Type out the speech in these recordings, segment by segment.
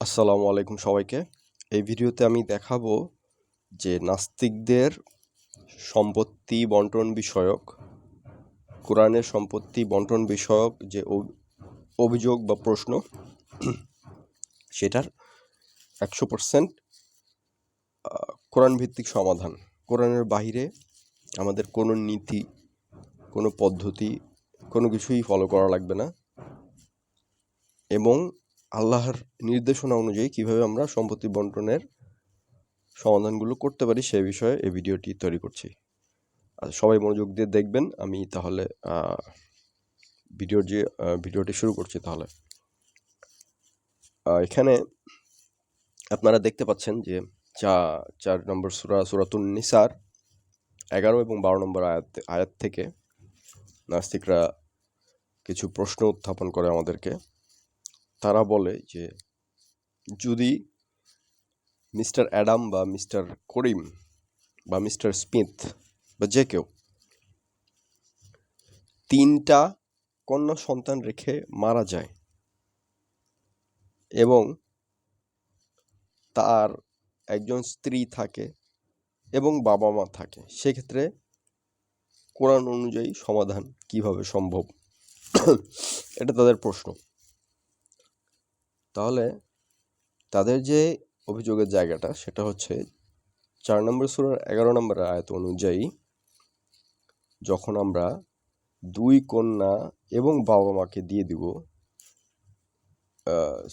আসসালামু আলাইকুম সবাইকে। এই ভিডিওতে আমি দেখাবো যে নাস্তিকদের সম্পত্তি বন্টন বিষয়ক, কোরআনের সম্পত্তি বন্টন বিষয়ক যে অভ- অভিযোগ বা প্রশ্ন, সেটার একশো পার্সেন্ট কোরআন ভিত্তিক সমাধান। কোরআনের বাইরে আমাদের কোনো নীতি, কোনো পদ্ধতি, কোনো কিছুই ফলো করা লাগবে না। এবং আল্লাহর নির্দেশনা অনুযায়ী কীভাবে আমরা সম্পত্তি বন্টনের সমাধানগুলো করতে পারি সে বিষয়ে এই ভিডিওটি তৈরি করছি। আর সবাই মনোযোগ দিয়ে দেখবেন। আমি তাহলে ভিডিওর যে ভিডিওটি শুরু করছি তাহলে। এখানে আপনারা দেখতে পাচ্ছেন যে, চা, চার নম্বর সুরা, সুরাতুন নিসার, এগারো এবং বারো নম্বর আয়াত আয়াত থেকে নাস্তিকরা কিছু প্রশ্ন উত্থাপন করে আমাদেরকে। তারা বলে যে, যদি মিস্টার অ্যাডাম বা মিস্টার করিম বা মিস্টার স্মিথ বা যে কেউ তিনটা কন্যা সন্তান রেখে মারা যায় এবং তার একজন স্ত্রী থাকে এবং বাবা মা থাকে, সেক্ষেত্রে কোরআন অনুযায়ী সমাধান কীভাবে সম্ভব? এটা তাদের প্রশ্ন। তাহলে তাদের যে অভিযোগের জায়গাটা, সেটা হচ্ছে চার নম্বর সুরার এগারো নম্বর আয়ত অনুযায়ী যখন আমরা দুই কন্যা এবং বাবা মাকে দিয়ে দিব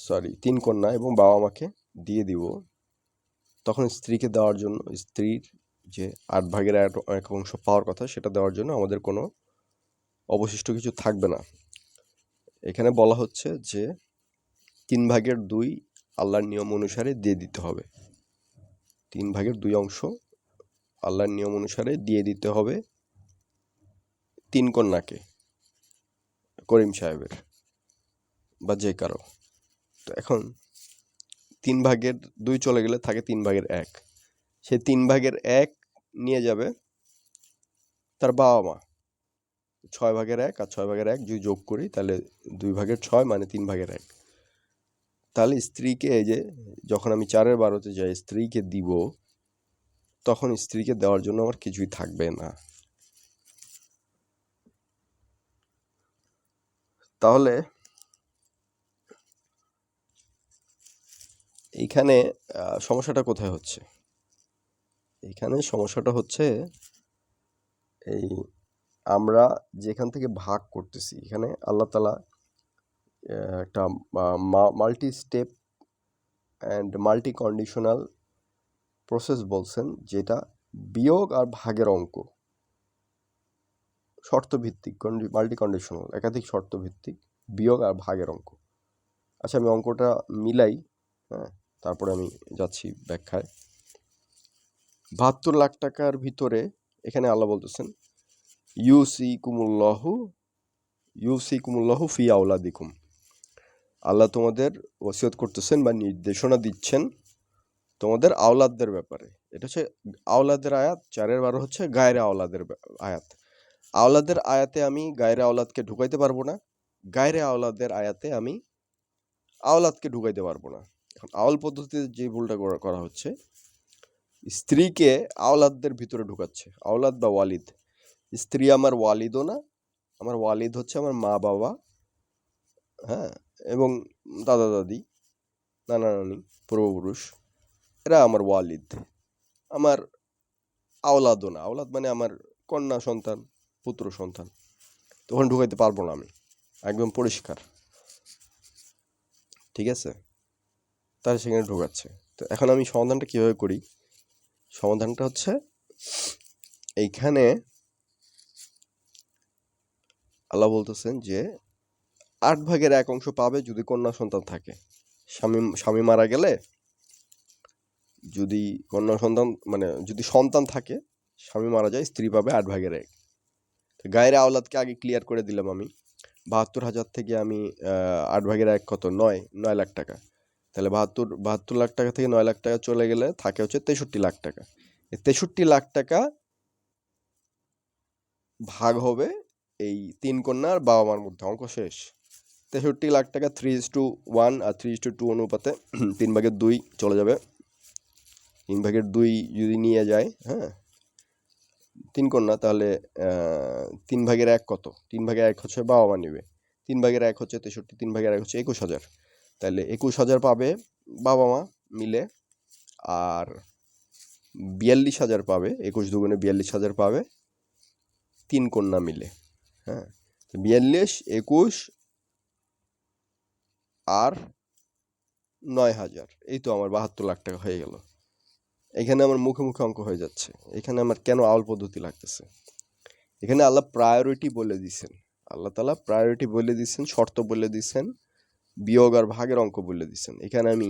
সরি তিন কন্যা এবং বাবা মাকে দিয়ে দিব, তখন স্ত্রীকে দেওয়ার জন্য, স্ত্রীর যে আট ভাগের এক অংশ পাওয়ার কথা, সেটা দেওয়ার জন্য আমাদের কোনো অবশিষ্ট কিছু থাকবে না। এখানে বলা হচ্ছে যে তিন ভাগের দুই আল্লাহর নিয়ম অনুসারে দিয়ে দিতে হবে। তিন ভাগের দুই অংশ আল্লাহর নিয়ম অনুসারে দিয়ে দিতে হবে তিন কন্যাকে, করিম সাহেবের বা যে কারও। তো এখন তিন ভাগের দুই চলে গেলে থাকে তিন ভাগের এক। সে তিন ভাগের এক নিয়ে যাবে তার বাবা মা। ছয় ভাগের এক আর ছয় ভাগের এক যদি যোগ করি তাহলে দুই ভাগের ছয় মানে তিন ভাগের এক। তাহলে স্ত্রীকে এই যে, যখন আমি চারের বারোতে যাই, স্ত্রীকে দিব, তখন স্ত্রীকে দেওয়ার জন্য আমার কিছুই থাকবে না। তাহলে এইখানে সমস্যাটা কোথায় হচ্ছে? এইখানে সমস্যাটা হচ্ছে, এই আমরা যেখান থেকে ভাগ করতেছি, এখানে আল্লাহ তালা একটা multi step and multi conditional process বলছেন, যেটা বিয়োগ আর ভাগের অঙ্ক। শর্ত ভিত্তিক মাল্টি কন্ডিশনাল একাধিক শর্ত ভিত্তিক বিয়োগ আর ভাগের অঙ্ক। আচ্ছা আমি অঙ্কটা মিলাই হ্যাঁ তারপরে আমি যাচ্ছি ব্যাখ্যায়। বাহাত্তর লাখ টাকার ভিতরে এখানে আল্লাহ বলতেছেন ইউসি কুমুল্লাহু ইউসি কুমুল্লাহু ফি আউলাদিকুম আল্লাহ তোমাদের ওসিয়ত করতেছেন বা নির্দেশনা দিচ্ছেন তোমাদের আওলাদদের ব্যাপারে। এটা হচ্ছে আওলাদের আয়াত, চারের বারো হচ্ছে গায়রে আওলাদের আয়াত। আওলাদের আয়াতে আমি গায়রে আওলাদকে ঢুকাইতে পারব না, গায়রে আওলাদের আয়াতে আমি আওলাদকে ঢুকাইতে পারব না। এখন আওল পদ্ধতিতে যে ভুলটা করা হচ্ছে, স্ত্রীকে আওলাদদের ভিতরে ঢুকাচ্ছে, আওলাদ বা ওয়ালিদ। স্ত্রী আমার ওয়ালিদও না, আমার ওয়ালিদ হচ্ছে আমার মা বাবা হ্যাঁ? এবং দাদা দাদি, নানা নানি, পূর্বপুরুষ, এরা আমার ওয়ালিদ। আমার আওলাদও না। আওলাদ মানে আমার কন্যা সন্তান, পুত্র সন্তান। তখন ঢুকাইতে পারব না আমি। একদম পরিষ্কার। ঠিক আছে? তারা সেখানে ঢোকাচ্ছে। তো এখন আমি সমাধানটা কীভাবে করি? সমাধানটা হচ্ছে এইখানে আল্লাহ বলতেছেন যে আট ভাগের এক অংশ পাবে যদি কন্যা সন্তান থাকে। স্বামী স্বামী মারা গেলে যদি কন্যা সন্তান মানে যদি সন্তান থাকে, স্বামী মারা যায়, স্ত্রী পাবে আট ভাগের এক। গায়ের আওলাদকে আগে ক্লিয়ার করে দিলাম আমি। বাহাত্তর হাজার থেকে আমি আট ভাগের এক কত? নয় নয় লাখ টাকা। তাহলে বাহাত্তর বাহাত্তর লাখ টাকা থেকে নয় লাখ টাকা চলে গেলে থাকে হচ্ছে তেষট্টি লাখ টাকা। এই তেষট্টি লাখ টাকা ভাগ হবে এই তিন কন্যার বাবা মার মধ্যে, অঙ্ক শেষ। তেষট্টি লাখ টাকা থ্রি ইস টু ওয়ান আর থ্রি ইস টু টু অনুপাতে তিন ভাগের দুই চলে যাবে। তিন ভাগের দুই যদি নিয়ে যায় হ্যাঁ তিন কন্যা, তাহলে তিন ভাগের এক কত? তিন ভাগের এক হচ্ছে বাবা মা নেবে। তিন ভাগের এক হচ্ছে তেষট্টি, তিন ভাগের এক হচ্ছে একুশ হাজার। তাহলে একুশ হাজার পাবে বাবা মা মিলে, আর বিয়াল্লিশ হাজার পাবে, একুশ দুগুণে বিয়াল্লিশ হাজার পাবে তিন কন্যা মিলে হ্যাঁ। বিয়াল্লিশ, একুশ আর নয় হাজার। এই তো আমার বাহাত্তর লাখ টাকা হয়ে গেল। এখানে আমার মুখে মুখে অঙ্ক হয়ে যাচ্ছে। এখানে আমার কেন আউল পদ্ধতি লাগতেছে? এখানে আল্লাহ প্রায়োরিটি বলে দিছেন। আল্লাহ তালা প্রায়োরিটি বলে দিছেন, শর্ত বলে দিছেন, বিয়োগ আর ভাগের অঙ্ক বলে দিছেন। এখানে আমি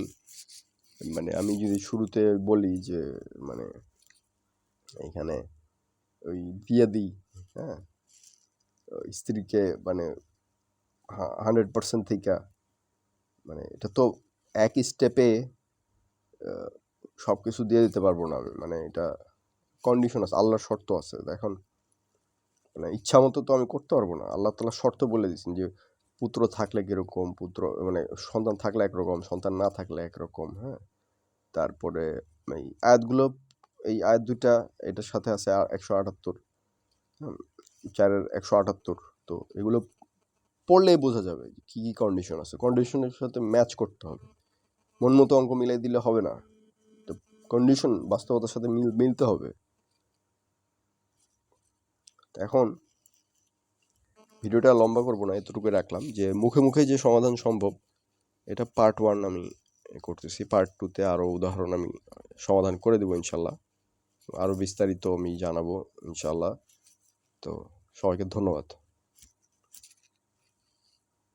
মানে আমি যদি শুরুতে বলি যে মানে এখানে ওই দিয়ে দিই হ্যাঁ? স্ত্রীকে মানে হান্ড্রেড পার্সেন্ট থেকে মানে এটা তো এক স্টেপে সব কিছু দিয়ে দিতে পারব না আমি। মানে এটা কন্ডিশন আছে, আল্লাহর শর্ত আছে। এখন মানে ইচ্ছা মতো তো আমি করতে পারব না। আল্লাহ তালা শর্ত বলে দিয়েছেন যে, পুত্র থাকলে কীরকম, পুত্র মানে সন্তান থাকলে একরকম, সন্তান না থাকলে একরকম হ্যাঁ? তারপরে এই আয়াতগুলো, এই আয়াত দুইটা, এটার সাথে আছে একশো আটাত্তর চারের একশো আটাত্তর। তো এগুলো পড়লেই বোঝা যাবে কী কী কন্ডিশন আছে। কন্ডিশনের সাথে ম্যাচ করতে হবে। মন মতো অঙ্ক মিলাই দিলে হবে না। তো কন্ডিশন বাস্তবতার সাথে মিল, মিলতে হবে। এখন ভিডিওটা লম্বা করব না এতটুকু রাখলাম যে মুখে মুখে যে সমাধান সম্ভব, এটা পার্ট ওয়ান আমি করতেছি। পার্ট টুতে আরও উদাহরণ আমি সমাধান করে দেবো ইনশাল্লাহ। আরও বিস্তারিত আমি জানাব ইনশাল্লাহ। তো সবাইকে ধন্যবাদ।